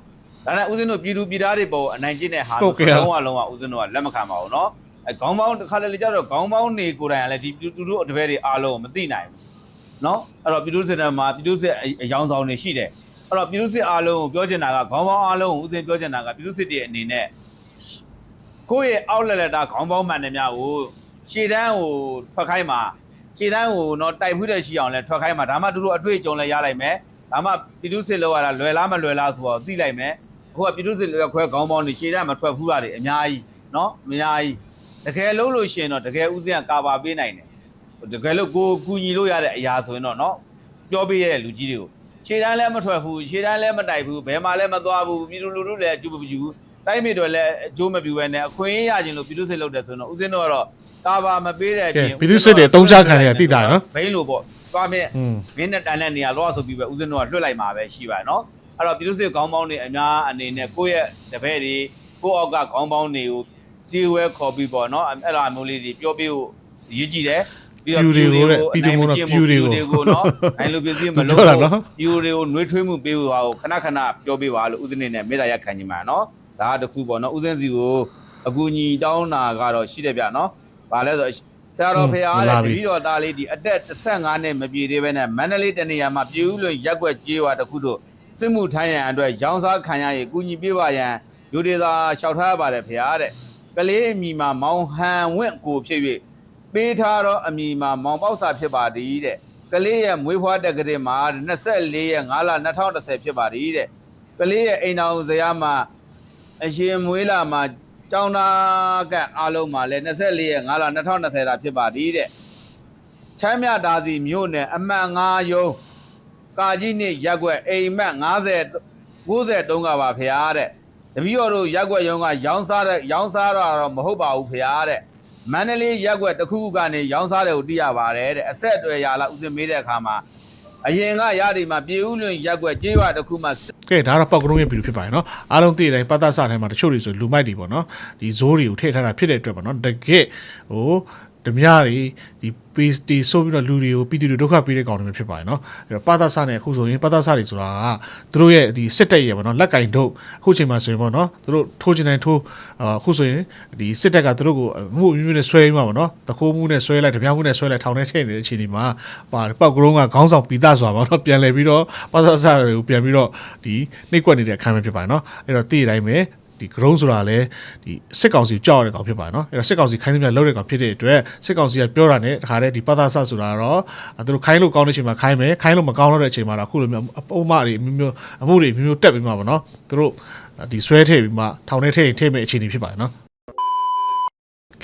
ဒါနဲ့ဦးဇင်းတို့ပြည်သူပြည်သားတွေပေါ်အနိုင်ကျင့်တဲ့ဟာဟုတ်ကဲ့လုံးဝလုံးဝဦးဇင်းတို့ကလက်မခံပါဘူးနော်အဲခေါင်းပေါင်းတစ်ခါတလေကြတော့ခေါင်းပေါင်းနေကိုယ်တိုင်ကလည်းဒီပြည်သူတို့အတပည့်တွေအားလုံးကိုမသိနိုင်ဘူး နော်အဲ့တော့ပြည်သူစစ်တမ်းမှာပြည်သူစစ်အယောင်ဆောင်တွေရှိတယ်အဲ့တော့ပြည်သူစစ်အားလုံးကိုပြောချင်တာကခေါင်းပေါင်းအားလုံးကိုဦးဇင်းပြောချင်တာကပြည်သူစစ်တွေအနေနဲ့ကိုယ့်ရဲ့အောက်လက်လက်တာခေါင်းပေါင်းမှန်တယ်များကိုရှေ့တန်းကိုထွက်ခိုင်းမှာရှေ့တန်းကိုတော့တိုက်ဖူးတဲ့ရှိအောင်လဲထွက်ခိုင်းမှာဒါမှသူတို့အတွေ့အကြုံလဲရလိုက်မယ်ဒါမှပြည်သူစစ်လောက်ရတာလွယ်လားမလွယ်လားဆိုတော့သိလိုက်မယ်ဟိုကပြည်သူစစ်လက်ခွဲခေါင်းပေါင်းနေရှေ့တန်းမထွက်ဘူးရတယ်အများကြီးနော်အများကြီးတကယ်လုံးလို့ရှိရင်တော့တကယ်ဥစဉ်ကကာဗာပေးနိုင်တယ် တကယ်လို့ကိုကူညီလို့ရတဲ့အရာဆိုရင်တော့နော်ပြောပေးရတဲ့လူကြီးတွေကိုရှေ့တန်းလည်းမထွက်ဘူးရှေ့တန်းလည်းမတိုက်ဘူးဘယ်မှာလည်းမသွားဘူးပြည်သူလူထုလည်းအကျိုးမပြုဘူးတိုင်းပြည်တွေလည်းအကျိုးမပြုဘဲနဲ့အခွင့်အရေးရခြင်းလို့ပြည်သူစစ်လုပ်တယ်ဆိုရင်တော့ဥစဉ်တော့ကတော့ကာဗာမပေးတဲ့အပြင်ကဲပြည်သူစစ်တွေအသုံးချခံရတာသိတာနော်ဘိန်းလို့ပေါ့သွားမြဲอืมမင်းနဲ့တန်တဲ့နေရာတော့ဆိုပြီးပဲဦးဇင်းတို့ကလွှတ်လိုက်မှာပဲရှိပါနော်အဲ့တော့ပြည်သူ့စစ်ခေါင်းပေါင်းတွေအများအနေနဲ့ကိုယ့်ရဲ့တပည့်တွေကိုယ့်အောက်ကခေါင်းပေါင်းတွေကိုစီဝဲခေါ်ပြီးပေါ့နော်အဲ့လိုမျိုးလေးတွေပြောပြဖို့ရည်ကြည့်တယ် ပြီးတော့ပြူတွေကိုတဲ့ပြည်သူမို့တော့ပြူတွေကိုကိုနော်အဲ့လိုပြည်စည်းမသူလို့ပြောတာနော်ပြူတွေကိုနှွေးထွေးမှုပေးဖို့ဟာကိုခဏခဏပြောပြပါလို့ဦးဇင်းနေနဲ့မေတ္တာရက်ခံညီမှာနော်ဒါကတစ်ခုပေါ့နော်ဦးဇင်းစီကိုအကူညီတောင်းတာကတော့ရှိတယ်ဗျနော်ဗာလဲဆိုဆရာတော်ဖေအားတဲ့တပည့်တော်သားလေးဒီအသက်15နှစ်မပြည့်သေးပဲနဲ့မန္တလေးတနေရာမှာပြည်ဦးလွင်ရက်ွက်ကြေးဝါတစ်ခုတို့စစ်မှုထမ်းရန်အတွက်ရောင်းစားခံရရင်ကူညီပေးပါရန်လူတွေသာလျှောက်ထားရပါတယ်ဖေအားတဲ့ကလေးအမိမှာမောင်ဟန်ဝင့်ကိုဖြစ်၍ ပေးထားတော့အမိမှာမောင်ပေါက်စာဖြစ်ပါသည်တဲ့ကလေးရဲ့မွေးဖွားတက်ကလေးမှာ24ရက်5လ2010ဖြစ်ပါသည်တဲ့ကလေးရဲ့အိမ်တော်ဇယားမှာအရှင်မွေးလာမှာကျောင်းသားကအားလုံးမှာလဲ24ရက်5လ2020တာဖြစ်ပါသည်တဲ့ချမ်းမြတာစီမြို့နယ်အမှတ်5ရုံးကာကြီးနေရက်ွက်အိမ်မက်90 93ကပါဖရားတဲ့တပည့်တော်တို့ရက်ွက်ရုံးကရောင်းစားတဲ့ရောင်းစားတော့မဟုတ်ပါဘူးဖရားတဲ့ မန္တလေးရက်ွက်တစ်ခုခုကနေရောင်းစားတယ်ကိုသိရပါတယ်တဲ့အဆက်အသွယ်ရလာဥစဉ်မေးတဲ့အခါမှာအရင်ကရဒီမှာပြေဦးလွင်ရက်ွက်ကြေးရွာတစ်ခုမှာကဲဒါကတော့ပောက်ကရုံးရဲ့ဗီဒီယိုဖြစ်ပါတယ်နော်အားလုံးသိတဲ့အတိုင်းပတ်သက်စာထဲမှာတချို့တွေဆိုလူမိုက်တွေပေါ့နော်ဒီဇိုးတွေကိုထည့်ထားတာဖြစ်တဲ့အတွက်ပေါ့နော်တကယ်ဟို ဓမြတွေဒီ paste တီဆိုပြီးတော့လူတွေကိုပြည်သူတွေဒုက္ခပေးတဲ့ကောင်တွေမျိုးဖြစ်ပါတယ်နော်အဲ့တော့ပတ်သက်စာနဲ့အခုဆိုရင်ပတ်သက်စာတွေဆိုတာကသူတို့ရဲ့ဒီစစ်တပ်ရဲ့ပေါ့နော်လက်ကင်ထုတ်အခုချိန်မှာဆိုရင်ပေါ့နော်သူတို့ထိုးချင်တိုင်းထိုးအခုဆိုရင်ဒီစစ်တပ်ကသူတို့ကိုမှုအမျိုးမျိုးနဲ့ဆွဲပြီးမှာပေါ့နော်တခိုးမှုနဲ့ဆွဲလိုက်ဓမြမှုနဲ့ဆွဲလိုက်ထောင်ထဲထည့်နေတဲ့အခြေအနေမှာပါပောက်ကရုံးကခေါင်းဆောင်ပီသားဆိုတာပေါ့နော်ပြန်လဲပြီးတော့ပတ်သက်စာတွေကိုပြန်ပြီးတော့ဒီနှိပ်ကွက်နေတဲ့အခါမျိုးဖြစ်ပါတယ်နော်အဲ့တော့တည်တိုင်းပဲ ဒီ ground ဆိုတာလည်းဒီစစ်ကောင်စီကြောက်ရတဲ့ကောင်ဖြစ်ပါတယ်နော်အဲ့တော့စစ်ကောင်စီခိုင်းသမျှလုပ်တဲ့ကောင်ဖြစ်တဲ့အတွက်စစ်ကောင်စီကပြောတာနဲ့တခါတည်းဒီပတ်သက်ဆဆိုတာတော့အဲသူတို့ခိုင်းလို့ကောင်းတဲ့အချိန်မှာခိုင်းမယ်ခိုင်းလို့မကောင်းတော့တဲ့အချိန်မှာတော့အခုလိုမျိုးအပုံမတွေမျိုးမျိုးအမှုတွေမျိုးမျိုးတက်ပြီးမှပါနော်သူတို့ဒီဆွဲထည့်ပြီးမှထောင်ထဲထည့်ရင်ထည့်မဲ့အခြေအနေဖြစ်ပါတယ်နော်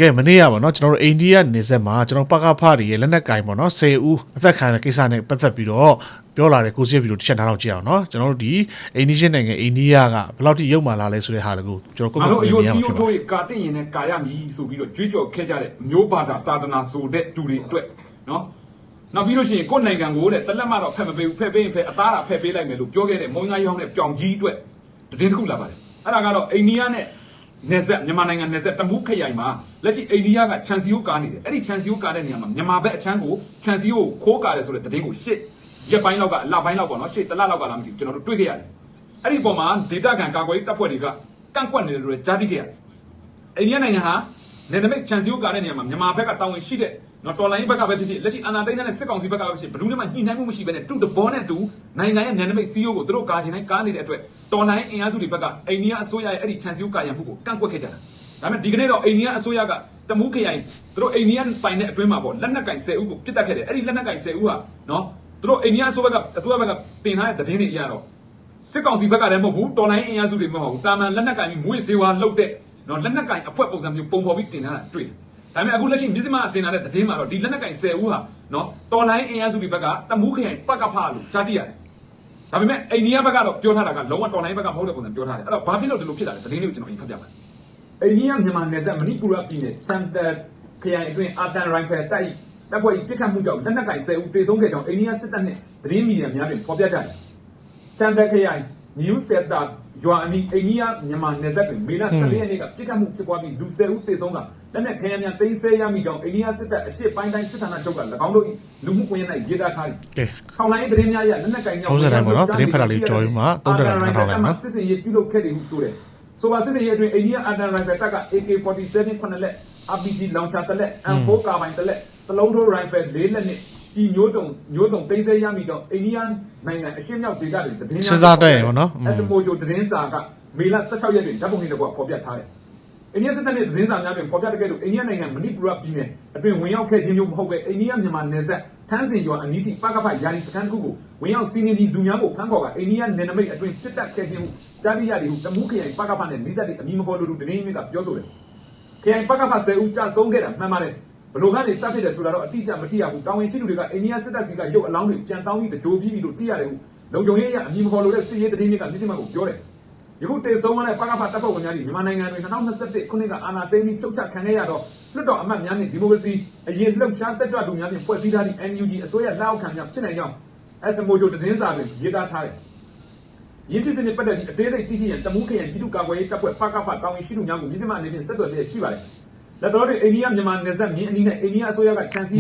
ကဲမနေ့ကပေါ့နော်ကျွန်တော်တို့အိန္ဒိယနေဆက်မှာကျွန်တော်ပကဖတွေရဲ့လက်နက်ကင်ပေါ့နော်10ဦးအသက်ခံတဲ့ကိစ္စနဲ့ပတ်သက်ပြီးတော့ပြောလာတဲ့ကိုစီးဗီဒီယိုတစ်ချက်ထားတော့ကြည့်အောင်နော်ကျွန်တော်တို့ဒီအိန္ဒိယနိုင်ငံအိန္ဒိယကဘယ်လောက်ထိရုပ်မာလာလဲဆိုတဲ့ဟာလည်းကိုကျွန်တော်ကိုငါယ့်တို့ကိုအယ်ယိုမြင်ရစီမှာယိုဖြစ်ပါထိုးကာတင့်ရင်နဲ့ကာရမည်ဆိုပြီးတော့ကြွေးကြော်ခဲ့ကြတဲ့မျိုးဘာသာတာသနာဆိုတဲ့တူတွေအတွက်နော်နောက်ပြီးလို့ရှိရင်ကိုယ်နိုင်ငံကိုတဲ့တလက်မတော့ဖက်မပေးဘူးဖက်ပေးရင်ဖက်အသားတာဖက်ပေးလိုက်မယ်လို့ပြောခဲ့တဲ့မုံညာရောင်းတဲ့ပြောင်ကြီးအတွက်တည်င်းတစ်ခုလာပါတယ်အဲ့ဒါကတော့အိန္ဒိယနဲ့နေဆက်မြန်မာနိုင်ငံနေဆက်တမူးခရိုင်မှာ လက်ရှိအိန္ဒိယကချန်စီယိုကားနေတယ်အဲ့ဒီချန်စီယိုကားတဲ့နေရာမှာမြန်မာဘက်အချမ်းကိုချန်စီယိုခိုးကားတယ်ဆိုတဲ့တည်င်းကိုရှစ်ရက်ပိုင်းလောက်ကလပိုင်းလောက်ပေါ့နော်ရှစ်တလလောက်ကလာမသိဘူးကျွန်တော်တို့တွေ့ခဲ့ရတယ်အဲ့ဒီပုံမှာဒေတာကန်ကာကွယ်ရေးတပ်ဖွဲ့တွေကကန့်ကွက်နေတယ်လို့ကြားသိခဲ့ရတယ်အိန္ဒိယနိုင်ငံဟာနယ်နိမိတ်ချန်စီယိုကာတဲ့နေရာမှာမြန်မာဘက်ကတာဝန်ရှိတဲ့နော်တော်လိုင်းဘက်ကပဲဖြစ်ဖြစ်လက်ရှိအာဏာသိမ်းတဲ့စစ်ကောင်စီဘက်ကပဲဖြစ်ဘယ်သူမှညှိနှိုင်းမှုမရှိဘဲနဲ့တူတဘောနဲ့တူနိုင်ငံရဲ့နယ်နိမိတ်စီယိုကိုသူတို့ကာချင်တိုင်းကားနေတဲ့အတွက်တော်လိုင်းအင်အားစုတွေဘက်ကအိန္ဒိယအစိုးရရဲ့အဲ့ဒီချန်စီယိုကာရံမှုကိုကန့်ကွက်ခဲ့ကြတာ ဒါပေမဲ့ဒီကနေ့တော့အိန္ဒိယအစိုးရကတမူးခရိုင်သူတို့အိန္ဒိယပိုင်တဲ့အတွင်းမှာပေါ့လက်နက်ကင်10ဦးကိုပြစ်တက်ခဲ့တယ်အဲ့ဒီလက်နက်ကင်10ဦးဟာနော်သူတို့အိန္ဒိယအစိုးရကအစိုးရဘက်ကတင်ထားတဲ့သတင်းတွေအရတော့စစ်ကောင်စီဘက်ကလည်းမဟုတ်ဘူးတော်လိုင်းအင်အားစုတွေမဟုတ်ဘူးတာမန်လက်နက်ကင်ပြီးမွေးစေဝါလှုပ်တဲ့နော်လက်နက်ကင်အဖွဲ့ပုံစံမျိုးပုံဖော်ပြီးတင်ထားတာတွေ့တယ်။ဒါပေမဲ့အခုလက်ရှိမြစ်စမတင်ထားတဲ့သတင်းမှာတော့ဒီလက်နက်ကင်10ဦးဟာနော်တော်လိုင်းအင်အားစုတွေဘက်ကတမူးခရိုင်ပကဖလို့ကြားသိရတယ်။ဒါပေမဲ့အိန္ဒိယဘက်ကတော့ပြောထားတာကလုံးဝတော်လိုင်းဘက်ကမဟုတ်တဲ့ပုံစံပြောထားတယ်။အဲ့တော့ဘာဖြစ်လို့ဒီလိုဖြစ်တာလဲသတင်းလေးကိုကျွန်တော်အရင်ဖတ်ပြပါမယ်။ အိန္ဒိယမြန်မာနယ်စပ်မဏိပူရပြည်နယ်စန်တာခရိုင်အတွင်းအာတန်ရိုင်ဖယ်တိုက်တပ်ဖွဲ့ပြစ်ခတ်မှုကြောင့်လက်နက်ကင်10ဦးတေဆုံးခဲ့ကြောင်းအိန္ဒိယစစ်တပ်နဲ့သတင်းမီဒီယာများတွင်ဖော်ပြကြတယ်။ချမ်ဘက်ခရိုင်နယူးဆက်တာရွာအနီးအိန္ဒိယမြန်မာနယ်စပ်တွင်မေလ14ရက်နေ့ကပြစ်ခတ်မှုဖြစ်ပွားပြီးလူ10ဦးသေဆုံးကလက်နက်ခဲယမ်းများတင်ဆက်ရမိကြောင်းအိန္ဒိယစစ်တပ်အရှိပိုင်းတိုင်းစစ်ဌာနချုပ်က၎င်းတို့၏လူမှုကွန်ရက်၌ရေးသားထားသည်ကဲထောင်လိုင်းသတင်းများအရလက်နက်ကိုင်များထုံးစံတိုင်းပေါ့နော်သတင်းဖတ်တာလေးကြော်ပြီးမှသုံးတက်တာနှစ်ထောင်လိုက်နော်စစ်စင်ရေးပြုလုပ်ခဲ့တယ်ဟုဆိုတယ် ဆိုပါစစ်စင်ရေးအတွင်းအိန္ဒိယအန်တန်ရိုင်ဖယ်တပ်က AK47 ခုနှစ်လက် RPG လောင်ချာတစ်လက် M4 ကာဘိုင်တစ်လက်သလုံးထိုးရိုင်ဖယ်၄လက်နဲ့ကြီးမျိုးတုံမျိုးစုံတင်ဆက်ရမိကြောင်းအိန္ဒိယနိုင်ငံအရှေ့မြောက်ဒေသတွင်သတင်းများစဉ်းစားတတ်ရင်ပေါ့နော်อืมအဲ့ဒီမိုဂျိုသတင်းစာကမေလ16ရက်တွင်ဓာတ်ပုံတွေတော့ဖော်ပြထားတယ်။အိန္ဒိယစစ်တပ်နဲ့သတင်းစာများတွင်ဖော်ပြတဲ့ကဲ့သို့အိန္ဒိယနိုင်ငံမဏိပူရပြည်နယ်အတွင်ဝင်ရောက်ခဲ့ခြင်းမျိုးမဟုတ်ပဲအိန္ဒိယမြန်မာနယ်စပ်ထန်းစင်ရွာအနီးရှိပကဖယာရီစခန်းတစ်ခုကိုဝင်ရောက်စီးနင်းပြီးလူများကိုဖမ်းခေါ်ကအိန္ဒိယနယ်နိမိတ်အတွင်းပြစ်တက်ခဲ့ခြင်းဟု ကြားသိရတယ်ဟုတမှုခရိုင်ပကဖနဲ့မိသက်တဲ့အမည်မဖော်လို့လူတင်းမြင့်ကပြောဆိုတယ်ခရိုင်ပကဖ10ဦးကြာဆုံးခဲ့တာမှန်ပါတယ်ဘလို့ကနေစဖြစ်တယ်ဆိုတာတော့အတိအကျမသိရဘူးတောင်ဝင်ရှိလူတွေကအိန္ဒိယစစ်တပ်စီကရုပ်အလောင်းတွေပြန်တောင်းပြီးတကြိုပြီးပြီလို့သိရတယ်ဟုလုံခြုံရေးအရအမည်မဖော်လို့တဲ့စစ်ရေးတင်းမြင့်ကမြစ်စမကိုပြောတယ်ယခုတေဆုံးတဲ့ပကဖတပ်ဖွဲ့ဝင်များဒီမြန်မာနိုင်ငံတွင်2021ခုနှစ်ကအာဏာသိမ်းပြီးထုတ်ချခံခဲ့ရတော့လွှတ်တော်အမတ်များနှင့်ဒီမိုကရေစီအရေးလှုပ်ရှားတက်ကြွသူများဖြင့်ဖွဲ့စည်းထားသည့် NUG အစိုးရလက်အောက်ခံများဖြစ်နိုင်ကြောင်း SMO တို့သတင်းစာတွင်ရေးသားထားတယ်။ ယင်းဖြစ်စဉ်နဲ့ပတ်သက်ပြီးအသေးစိတ်သိရှိရန်တမှုခရိုင်ပြည်သူ့ကာကွယ်ရေးတပ်ဖွဲ့ပကဖတောင်းရင်ရှိသူများကိုမြစ်စမအနေဖြင့်ဆက်သွယ်လျက်ရှိပါတယ်။လက်တော်တွင်အိန္ဒိယမြန်မာနယ်စပ်မြင်းအနီးနဲ့အိန္ဒိယအစိုးရကခြံစည်း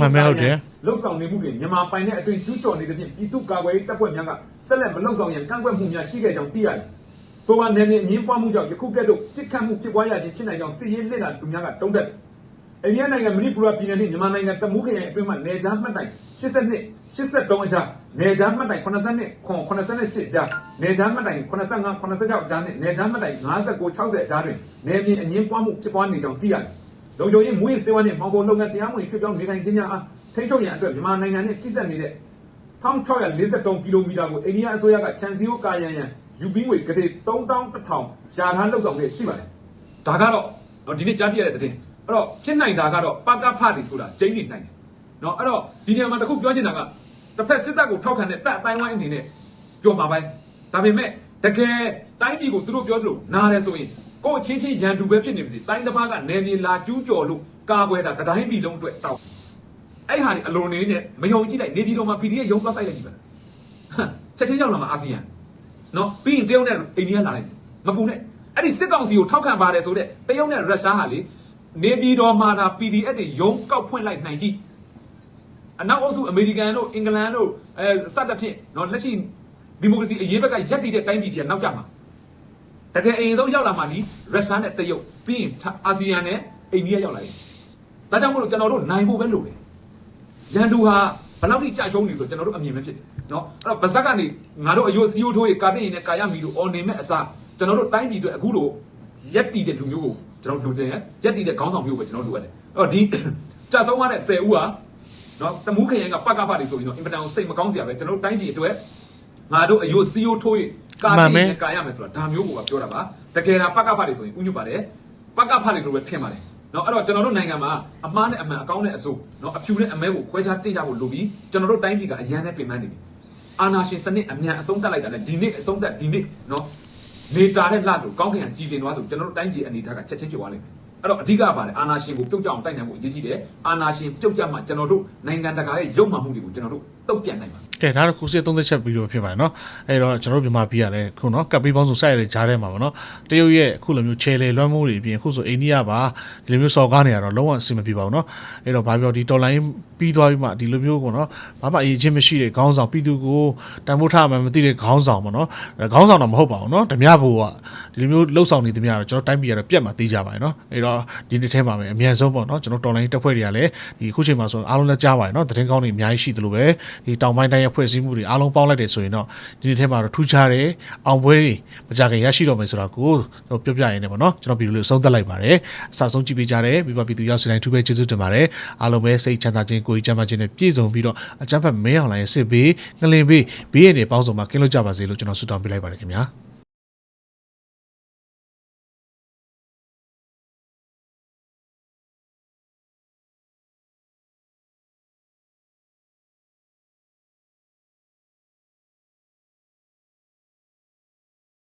လှုပ်ဆောင်နေမှုတွင်မြန်မာပိုင်တဲ့အတွင်းကျူးကျော်နေတဲ့ဖြင့်ပြည်သူ့ကာကွယ်ရေးတပ်ဖွဲ့များကဆက်လက်မလှုပ်ဆောင်ရန်ကန့်ကွက်မှုများရှိခဲ့ကြောင်းသိရတယ်။ဆိုပါနယ်မြေအငင်းပွားမှုကြောင့်ယခုကဲ့သို့ပြစ်ခတ်မှုဖြစ်ပွားရခြင်းဖြစ်နိုင်ကြောင်းစစ်ရေးလက်လာသူများကတုံးတက်တယ်။အိန္ဒိယနိုင်ငံမဏိပူရပြည်နယ်နှင့်မြန်မာနိုင်ငံတမူးခရိုင်အတွင်းမှနယ်ခြားမှတ်တိုင် 82 83အကြားနယ်ခြားမှတ်တိုင်82ခွန်88အကြားနယ်ခြားမှတ်တိုင်85 86အကြားနှင့်နယ်ခြားမှတ်တိုင်59 60အကြားတွင်နယ်မြေအငင်းပွားမှုဖြစ်ပွားနေကြောင်းသိရတယ်။လုံခြုံရေးမွေးစေဝါနှင့်မောင်ကုန်လုပ်ငန်းတရားမဝင်ရွှေ့ပြောင်းနေထိုင်ခြင်းများအားထိန်းချုပ်ရန်အတွက်မြန်မာနိုင်ငံနှင့်တိစပ်နေတဲ့1643ကီလိုမီတာကိုအိန္ဒိယအစိုးရကခြံစည်းရိုးကာရန်ရန်ယူပြီးငွေကတိ3100ရှာထားလှုပ်ဆောင်ခဲ့ရှိပါတယ်။ဒါကတော့နော်ဒီနေ့ကြားပြရတဲ့တဲ့တင်အဲ့တော့ဖြစ်နိုင်တာကတော့ပကဖတွေဆိုတာကျင်းနေနိုင်တယ်။ နော်အဲ့တော့ဒီနေရာမှာတစ်ခုပြောချင်တာကတစ်ဖက်စစ်တပ်ကိုထောက်ခံတဲ့တပ်အတိုင်းဝိုင်းအနေနဲ့ပြောမှာပဲ။ဒါပေမဲ့တကယ်တိုင်းပြည်ကိုသူတို့ပြောသလိုနားတယ်ဆိုရင်ကိုယ့်ချင်းချင်းရန်တူပဲဖြစ်နေပါစေ။တိုင်းတစ်ပါးကနေမြေလာကျူးကျော်လို့ကာကွယ်တာတတိုင်းပြည်လုံးအတွက်တောက်အဲ့ဟာဒီအလွန်နေနဲ့မယုံကြည့်လိုက်နေပြည်တော်မှာ PDF ရုံးသွားဆိုင်လိုက်ပြီပဲဟမ်ချက်ချင်းရောက်လာမှာအာဆီယံနော်ပြီးရင်တရုတ်နဲ့အိန္ဒိယလာလိုက်တယ်မပူနဲ့အဲ့ဒီစစ်ကောင်စီကိုထောက်ခံပါတယ်ဆိုတဲ့တရုတ်နဲ့ရုရှားဟာလေနေပြည်တော်မှာဒါ PDF တွေရုံးကောက်ဖွင့်လိုက်နိုင်ကြည့် အနောက်အုပ်စုအမေရိကန်တို့အင်္ဂလန်တို့အဲစသဖြင့်နော်လက်ရှိဒီမိုကရေစီအရေးဘက်ကရက်တည်တဲ့တိုင်းပြည်တွေကနောက်ကျမှာတကယ်အရင်ဆုံးရောက်လာမှဒီရုရှားနဲ့တရုတ်ပြီးရင်အာဆီယံနဲ့အိန္ဒိယရောက်လာတယ်ဒါကြောင့်မို့လို့ကျွန်တော်တို့နိုင်ဖို့ပဲလိုတယ်ရန်သူဟာဘယ်လောက်ထိကြာရှုံးနေဆိုကျွန်တော်တို့အမြင်ပဲဖြစ်တယ်နော်အဲ့တော့ဗဇက်ကနေငါတို့အယိုးစီယိုးထိုးရေကာတင်ရင်နဲ့ကာယမီတို့အော်နေမဲ့အစားကျွန်တော်တို့တိုင်းပြည်အတွက်အခုလိုရက်တီတဲ့လူမျိုးကိုကျွန်တော်တို့လိုချင်ရရက်တီတဲ့ခေါင်းဆောင်မျိုးကိုပဲကျွန်တော်တို့လိုအပ်တယ်အဲ့တော့ဒီကြာဆုံးသွားတဲ့10ဦးဟာ နော်တမှုခရင်ကပကဖတွေဆိုရင်တော့အင်ပတန်ကိုစိတ်မကောင်းစရာပဲကျွန်တော်တို့တိုင်းပြည်အတွက်ငါတို့အယိုးစီယိုးထိုးရေကာတင်ရင်နဲ့ကာယမယ်ဆိုတာဒါမျိုးကိုပါပြောတာပါတကယ်တာပကဖတွေဆိုရင်ဥညွတ်ပါတယ်ပကဖတွေလိုပဲထင်ပါတယ်နော်အဲ့တော့ကျွန်တော်တို့နိုင်ငံမှာအမှားနဲ့အမှန်အကောင်းနဲ့အဆိုးနော်အဖြူနဲ့အမဲကိုခွဲခြားတင်ကြဖို့လိုပြီးကျွန်တော်တို့တိုင်းပြည်ကအရန်နဲ့ပြင်ပန်းနေပြီအာနာရှင်စနစ်အမြန်အဆုံးတက်လိုက်တာနဲ့ဒီနေ့အဆုံးတက်ဒီနေ့နော်နေတာတဲ့လှလို့ကောင်းကင်ကကြည်လင်သွားသူကျွန်တော်တို့တိုင်းပြည်အနေထားကချက်ချင်းဖြစ်သွားလိမ့်မယ် အဲ့တော့အဓိကကပါတယ်အာနာရှင်ကိုပြုတ်ကြအောင်တိုက်နိုင်ဖို့အရေးကြီးတယ်အာနာရှင်ပြုတ်ကြမှကျွန်တော်တို့နိုင်ငံတကာရဲ့ရုပ်မှမှုတွေကိုကျွန်တော်တို့တုတ်ပြန်နိုင်ပါ ကဲဒါတော့ခုစစ်သုံးသက်ချက်ပြီးတော့ဖြစ်ပါတယ်เนาะအဲ့တော့ကျွန်တော်တို့မြန်မာပြည်ကလည်းခုเนาะကပ်ပြီးပေါင်းစုံစိုက်ရတဲ့ဂျားထဲမှာပေါ့เนาะတရုတ်ရဲ့အခုလိုမျိုးချဲလေလွှမ်းမိုးတွေအပြင်အခုဆိုအိန္ဒိယပါဒီလိုမျိုးစော်ကားနေရတော့လုံးဝအဆင်မပြေပါဘူးเนาะအဲ့တော့ဘာပြောဒီတော်လိုင်းပြီးသွားပြီးမှဒီလိုမျိုးပေါ့เนาะဘာမှအရေးချင်းမရှိတဲ့ခေါင်းဆောင်ပြည်သူကိုတန်ဖိုးထားမှမသိတဲ့ခေါင်းဆောင်ပေါ့เนาะခေါင်းဆောင်တော့မဟုတ်ပါဘူးเนาะဓမြဘူက ဒီလိုမျိုးလှုပ်ဆောင်နေသမျှတော့ကျွန်တော်တိုင်းပြည်ကတော့ပြတ်မှာသေးကြပါတယ်နော်အဲ့တော့ဒီနေ့ထဲမှာပဲအမြန်ဆုံးပေါ့နော်ကျွန်တော်တော်လိုင်းတက်ဖွဲ့တွေကလည်းဒီခုချိန်မှာဆိုအားလုံးလက်ကြားပါတယ်နော်သတင်းကောင်းတွေအများကြီးရှိသလိုပဲဒီတောင်ပိုင်းတိုင်းရဲ့ဖွဲ့စည်းမှုတွေအားလုံးပေါင်းလိုက်တယ်ဆိုရင်တော့ဒီနေ့ထဲမှာတော့ထူးခြားတယ်အောင်ပွဲတွေမကြခင်ရရှိတော့မယ်ဆိုတာကိုပြောပြရင်းနဲ့ပေါ့နော်ကျွန်တော်ဗီဒီယိုလေးဆုံးသက်လိုက်ပါတယ်အစားဆုံးကြည့်ပေးကြတယ်မိဘပြည်သူရောက်စတိုင်းထူးပဲကျေးဇူးတင်ပါတယ်အားလုံးပဲစိတ်ချမ်းသာခြင်းကိုယ်ကြီးချမ်းသာခြင်းနဲ့ပြည့်စုံပြီးတော့အကြမ်းဖက်မဲအောင်လိုင်းရဲ့စစ်ဘေးငလင်ဘေးဘေးရည်တွေပေါင်းစုံမှာကင်းလို့ကြပါစေလို့ကျွန်တော်ဆုတောင်းပေးလိုက်ပါတယ်ခင်ဗျာ။